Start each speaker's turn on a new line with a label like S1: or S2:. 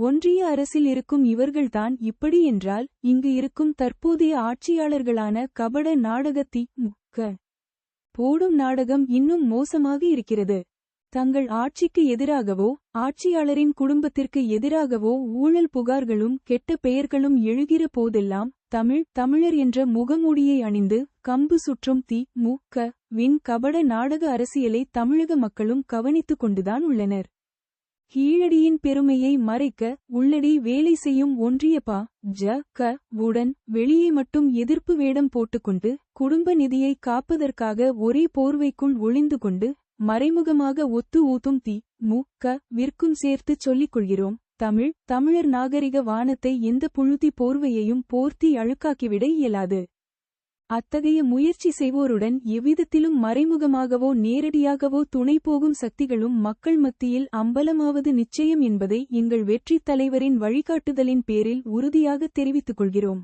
S1: ஒன்றிய அரசில் இருக்கும் இவர்கள்தான் இப்படி என்றால் இங்கு இருக்கும் தற்போதைய ஆட்சியாளர்களான கபட நாடகத்தி முக்க போடும் நாடகம் இன்னும் மோசமாக இருக்கிறது. தங்கள் ஆட்சிக்கு எதிராகவோ ஆட்சியாளரின் குடும்பத்திற்கு எதிராகவோ ஊழல் புகார்களும் கெட்ட பெயர்களும் எழுகிற போதெல்லாம் தமிழ் தமிழர் என்ற முகமூடியை அணிந்து கம்பு சுற்றும் தி. மு. க. வின் கபட நாடக அரசியலை தமிழக மக்களும் கவனித்துக் கொண்டுதான் உள்ளனர். கீழடியின் பெருமையை மறைக்க உள்ளடி வேலை செய்யும் ஒன்றிய பா ஜ க உடன் வெளியே மட்டும் எதிர்ப்பு வேடம் போட்டுக்கொண்டு குடும்ப நிதியை காப்பதற்காக ஒரே போர்வைக்குள் ஒளிந்து கொண்டு மறைமுகமாக ஒத்து ஊத்தும் தி மு க விற்கும் சேர்த்துச் சொல்லிக் கொள்கிறோம். தமிழ் தமிழர் நாகரிக வானத்தை எந்த புழுதி போர்வையையும் போர்த்தி அழுக்காக்கிவிட இயலாது. அத்தகைய முயற்சி செய்வோருடன் எவ்விதத்திலும் மறைமுகமாகவோ நேரடியாகவோ துணை போகும் சக்திகளும் மக்கள் மத்தியில் அம்பலமாவது நிச்சயம் என்பதை எங்கள் வெற்றித் தலைவரின் வழிகாட்டுதலின் பேரில் உறுதியாக தெரிவித்துக் கொள்கிறோம்.